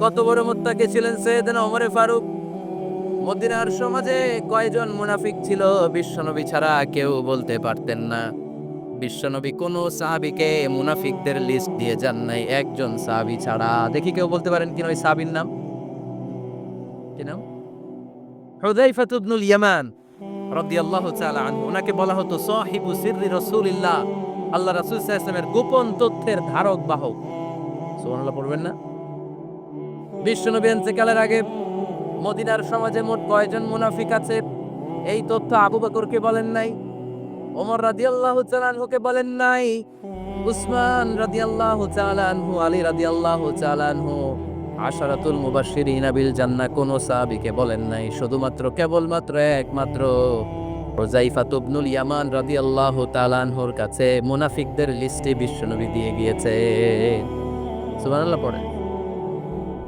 কত বড় মোত্তাকে ছিলেন সৈয়দনা ওমরে ফারুক। মদিনার সমাজে কয়জন মুনাফিক ছিল, বিশ্বনবী ছাড়া কেউ বলতে পারতেন না। বিশ্বনবী কোন সাহাবীকে মুনাফিকদের লিস্ট দিয়ে যান নাই, একজন সাহাবী ছাড়া। দেখি কেউ বলতে পারেন কিনা ওই সাহাবীর নাম? কি নাম? হুযাইফা ইবনুল ইয়ামান রাদিয়াল্লাহু তাআলা আনহু। ওনাকে বলা হতো সাহিবু সিররি রাসূলিল্লাহ। আল্লাহ রাসূল সাল্লাল্লাহু আলাইহি গোপন তথ্যের ধারক, বাহক। সুবহানাল্লাহ, পড়বেন না? বিশ্বনবী ইন্তেকালের আগে মদিনার সমাজে মোট কয়জন মুনাফিক আছে? এই তথ্য আবু বকরকে বলেন নাই, ওমর রাদিয়াল্লাহু তাআলা আনহুকে বলেন নাই, উসমান রাদিয়াল্লাহু তাআলা আনহু, আলী রাদিয়াল্লাহু তাআলা আনহু, আশারাতুল মুবাশশিরিনা বিল জান্নাহ, কোন সাহাবীকে বলেন নাই, শুধুমাত্র কেবলমাত্র একমাত্র হুযাইফা ইবনুল ইয়ামান রাদিয়াল্লাহু তাআলা আনহুর কাছে মুনাফিকদের লিস্টে বিশ্বনবী দিয়ে গিয়েছে। সুবহানাল্লাহ পড়ে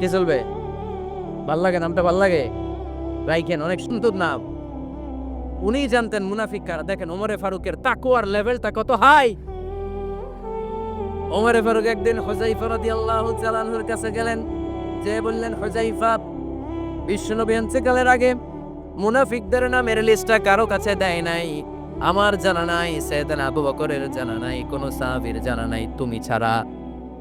কি চলবে? ভালো লাগে, নামটা ভালো লাগে? রাইখেন, অনেক সুন্দর নাম। উনি জানতেন মুনাফিক কারা। দেখেন, ওমরে ফারুকের তাকুয়ার লেভেলটা কত হাই! ওমরে ফারুক একদিন হোজাইফা রাদিয়াল্লাহু তাআলার কাছে গেলেন। যে বললেন হোজাইফা বিশ্বনবী ইন্তেকালের আগে। মুনাফিকদের নামের লিস্টটা কারও কাছে দেয় নাই। আমার জানা নাই, সৈয়দনা আবু বকরের জানা নাই, কোনো সাহাবীর জানা নাই। তুমি ছাড়া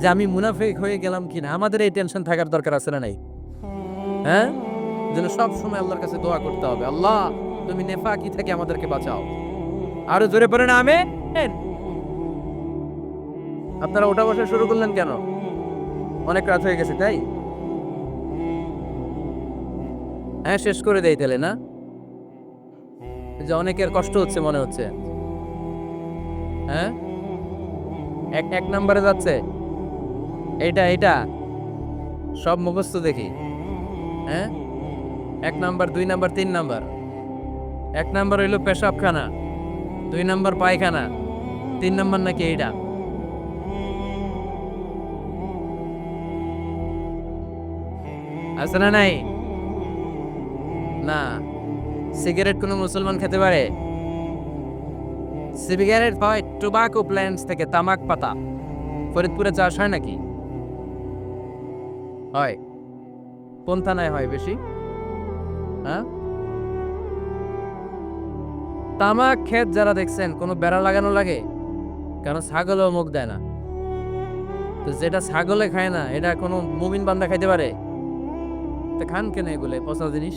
যে আমি মুনাফিক হয়ে গেলাম কিনা? আমাদের এই টেনশন থাকার দরকার আছে না নাই? হ্যাঁ। যেন সব সময় আল্লাহর কাছে দোয়া করতে হবে। আল্লাহ তুমি নেফাকি থেকে আমাদেরকে বাঁচাও। আরও জোরে পড়ে না আমি আপনারা ওটা বসা শুরু করলেন কেন? অনেক রাত হয়ে গেছে তাই? হ্যাঁ শেষ করে দেই তাহলে না? যে অনেকের কষ্ট হচ্ছে মনে হচ্ছে। হ্যাঁ? এক এক নম্বরে যাচ্ছে। এইটা এইটা। সব মুখস্থ দেখি। হ্যাঁ? এক নাম্বার, দুই নাম্বার, তিন নাম্বার। এক নাম্বার হইল পেশাবখানা, দুই নাম্বার পায়খানা, তিন নাম্বার নাকি এইটা। আছে না নাই? না। সিগারেট কোনো মুসলমান খেতে পারে? সিগারেট হয় টোবাকো প্ল্যান্টস থেকে, তামাক পাতা। ফরিদপুরে চাষ হয় নাকি? হয়। কোন থানায় হয় বেশি। হ্যাঁ? তামাক, ক্ষেত যারা দেখছেন, কোনো বেড়া লাগানো লাগে? কারণ ছাগলও মুখ দেয় না। তো যেটা ছাগলে খায় না, এটা কোনো মুমিন বান্দা খাইতে পারে? তো খান কেন এগুলো? পচা জিনিস?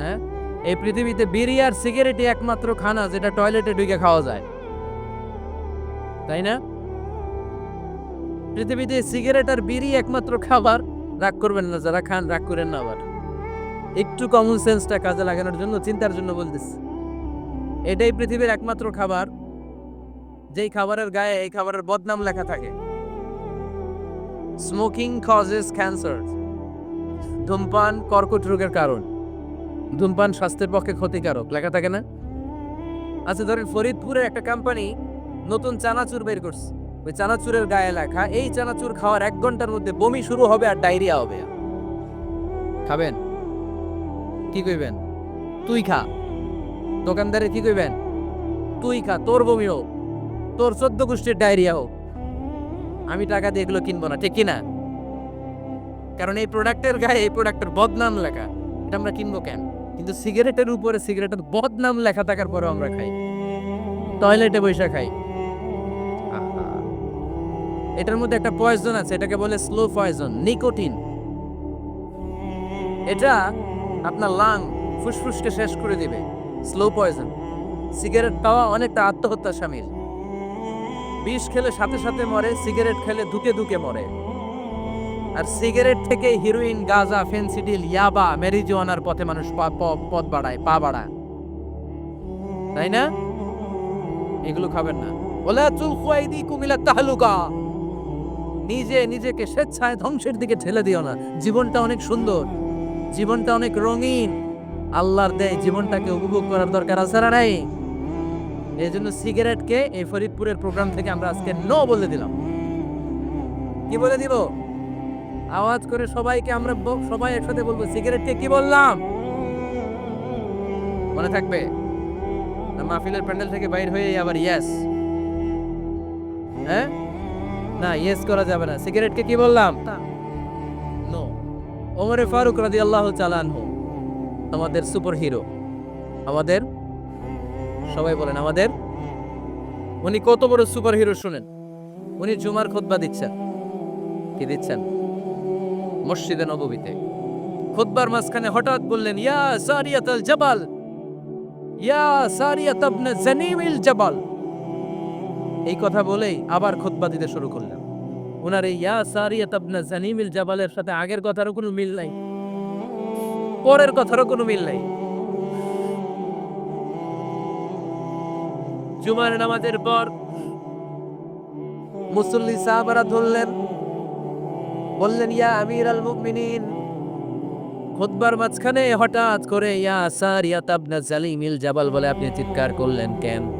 হ্যাঁ? এই পৃথিবীতে বিড়ি আর সিগারেটই একমাত্র খানা যেটা টয়লেটে ঢুকে খাওয়া যায়। তাই না? পৃথিবীতে সিগারেট আর বিড়ি একমাত্র খাবার। রাগ করবেন না, যারা খান রাগ করেন না আবার। একটু কমন সেন্সটা কাজে লাগানোর জন্য, চিন্তার জন্য বলতেছি। এটাই পৃথিবীর একমাত্র খাবার। যেই খাবারের গায়ে এই খাবারের বদনাম লেখা থাকে। স্মোকিং কজেস ক্যান্সার ধূমপান কর্কট রোগের কারণ। ধূমপান স্বাস্থ্যের পক্ষে ক্ষতিকারক, লেখা থাকে না? আচ্ছা ধরেন ফরিদপুরের একটা কোম্পানি নতুন চানাচুর বের করছে। ওই চানাচুরের গায়ে লেখা, এই চানাচুর খাওয়ার এক ঘণ্টার মধ্যে বমি শুরু হবে আর ডায়রিয়া হবে। খাবেন? কি কইবেন? তুই খা। দোকানদারে কি কইবেন? তুই খা, তোর বমি হোক, তোর চোদ্দ গোষ্ঠীর ডায়রিয়া হোক। আমি টাকা দিয়ে এগুলো কিনবো না, ঠিক কিনা কারণ এই প্রোডাক্টের গায়ে এই প্রোডাক্টের বদনাম লেখা, এটা আমরা কিনবো কেন? কিন্তু সিগারেটের উপরে সিগারেটের বদনাম লেখা থাকার পরেও আমরা খাই। টয়লেটে বসে খাই। এটার মধ্যে একটা পয়জন আছে, এটাকে বলে স্লো পয়জন নিকোটিন এটা আপনার লাং ফুসফুসকে শেষ করে দিবে স্লো পয়জন সিগারেট খাওয়া অনেকটা আত্মহত্যা সামিল বিষ খেলে সাথে সাথে মরে সিগারেট খেলে ধুকে ধুকে মরে। আর সিগারেট থেকে হিরোইন গাজা ফেন্সিডিল ইয়াবা মেরিজোয়ানার পথে মানুষ পথ বাড়ায়, পা বাড়ায়। তাই না? এগুলো খাবেন না। বলে চুল খুয়াইদি কুমিলা তাহলুকা। নিজে নিজেকে স্বেচ্ছায় ধ্বংসের দিকে ঠেলে দিও না। জীবনটা অনেক সুন্দর। জীবনটা অনেক রঙিন। আল্লাহর দেয় জীবনটাকে উপভোগ করার দরকার আছে না নাই? এই জন্য সিগারেটকে এই ফরিদপুরের প্রোগ্রাম থেকে আমরা আজকে নো বলে দিলাম। কি বলে দিব? আওয়াজ করে সবাইকে আমরা সবাই একসাথে বলব সিগারেটকে কি বললাম? মনে থাকবে? মাহফিলের প্যান্ডেল থেকে বাইর হয়ে আবার ইয়েস হ্যাঁ? না ইয়েস করা যাবে না। সিগারেটকে কি বললাম? নো। ওমরে ফারুক রাদি আল্লাহ চালানহু আমাদের সুপার হিরো আমাদের? সবাই বলেন আমাদের? উনি কত বড় সুপার হিরো শুনেন? উনি জুমার খুতবা দিচ্ছেন। কি দিচ্ছেন? মসজিদে নববীতে। খুতবার মাঝখানে হঠাৎ বললেন ইয়া সারিয়াত আল জাবাল ইয়া সারিয়াত ইবনে জানিমিল জাবাল। এই কথা বলেই আবার খুতবা দিতে শুরু করলেন ওনার এই ইয়া সারিয়াত ইবনে জানিমিল জাবালের সাথে আগের কথারও কোনো মিল নাই। পরের কথারও কোনো মিল নাই। জুমার নামাজের পর মুসল্লি সাহাবারা ধরলেন, বললেন, ইয়া আমির আল মুমিনিন। খুতবার মাঝখানে হঠাৎ করে ইয়া সারিয়াত আবনা জালিমিল জাবাল বলে আপনি চিৎকার করলেন কেন?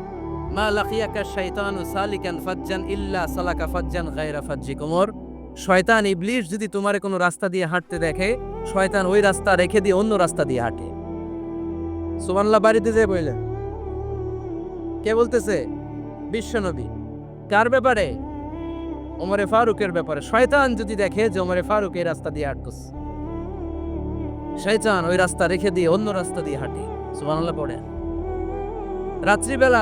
মা লাকিয়াকা শাইতানু সালিকান ফাজ্জান ইল্লা সালাকা ফাজ্জান গায়রা ফাজ্জি কুমর। শয়তান ইবলিশ যদি তোমার কোনো রাস্তা দিয়ে হাঁটতে দেখে, শয়তান ওই রাস্তা রেখে দিয়ে অন্য রাস্তা দিয়ে হাঁটে। সুবহানাল্লাহ, বাড়িতে যে বললেন কে বলতেছে? বিশ্বনবী কার ব্যাপারে? ওমরে ফারুকের ব্যাপারে। শয়তান যদি দেখে যে ওমরে ফারুক এই রাস্তা দিয়ে হাঁটতেছে। শয়তান ওই রাস্তা রেখে দিয়ে অন্য রাস্তা দিয়ে হাঁটে। সুবহানাল্লাহ পড়ে রাত্রিবেলা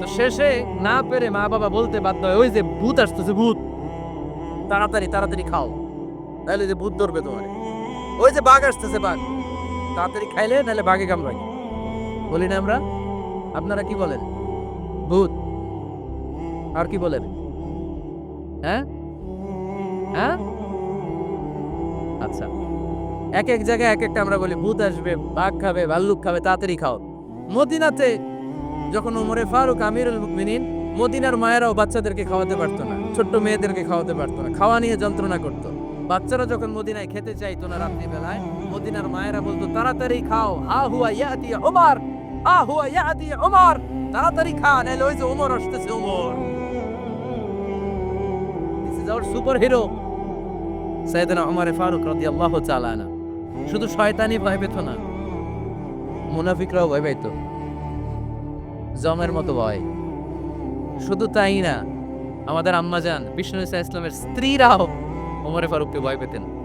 তো শেষে না পেরে মা বাবা বলতে বাধ্য হয়, ওই যে ভূত আসতেছে, ভূত। তাড়াতাড়ি তাড়াতাড়ি খাও। তাহলে যে ভূত ধরবে তোমার। ওই যে বাঘ আসতেছে, বাঘ। তাড়াতাড়ি খাইলে নাহলে বাঘে কামড়ায়। বলি না আমরা? আপনারা কি বলেন? ভূত। আর কি বলেন? হ্যাঁ? হ্যাঁ? আচ্ছা। এক এক জায়গায় এক একটা আমরা বলি, ভূত আসবে, বাঘ খাবে, ভাল্লুক খাবে, তাড়াতাড়ি খাও। মদিনাতে যখন ওমরে ফারুক, আমিরুল মুমিনিন মদিনার মায়েরাও বাচ্চাদেরকে খাওয়াতে পারতো না, ছোট্ট মেয়েদেরকে খাওয়াতে পারতো না, খাওয়া নিয়ে যন্ত্রণা করতো। বাচ্চারা যখন মদিনায় খেতে চাইতো না রাত্রি বেলায় মদিনার মায়েরা বলতো, তাড়াতাড়ি খাও, হা হুয়া ইয়াতি ওমর হা হুয়া ইয়াতি ওমর তাড়াতাড়ি খা, নাইলে ওই যে ওমর আসতেছে ওমর সুপার হিরো সাইয়েদনা ওমর ফারুক রাদিয়াল্লাহু তাআলা শুধু শয়তানি ভয় পেত না, মুনাফিকরাও ভয় পাইতো। জমের মতো ভয়। শুধু তাই না, আমাদের আম্মাজান বিষ্ণু ইসা ইসলামের স্ত্রীরাও ওমরে ফারুককে ভয় পেতেন।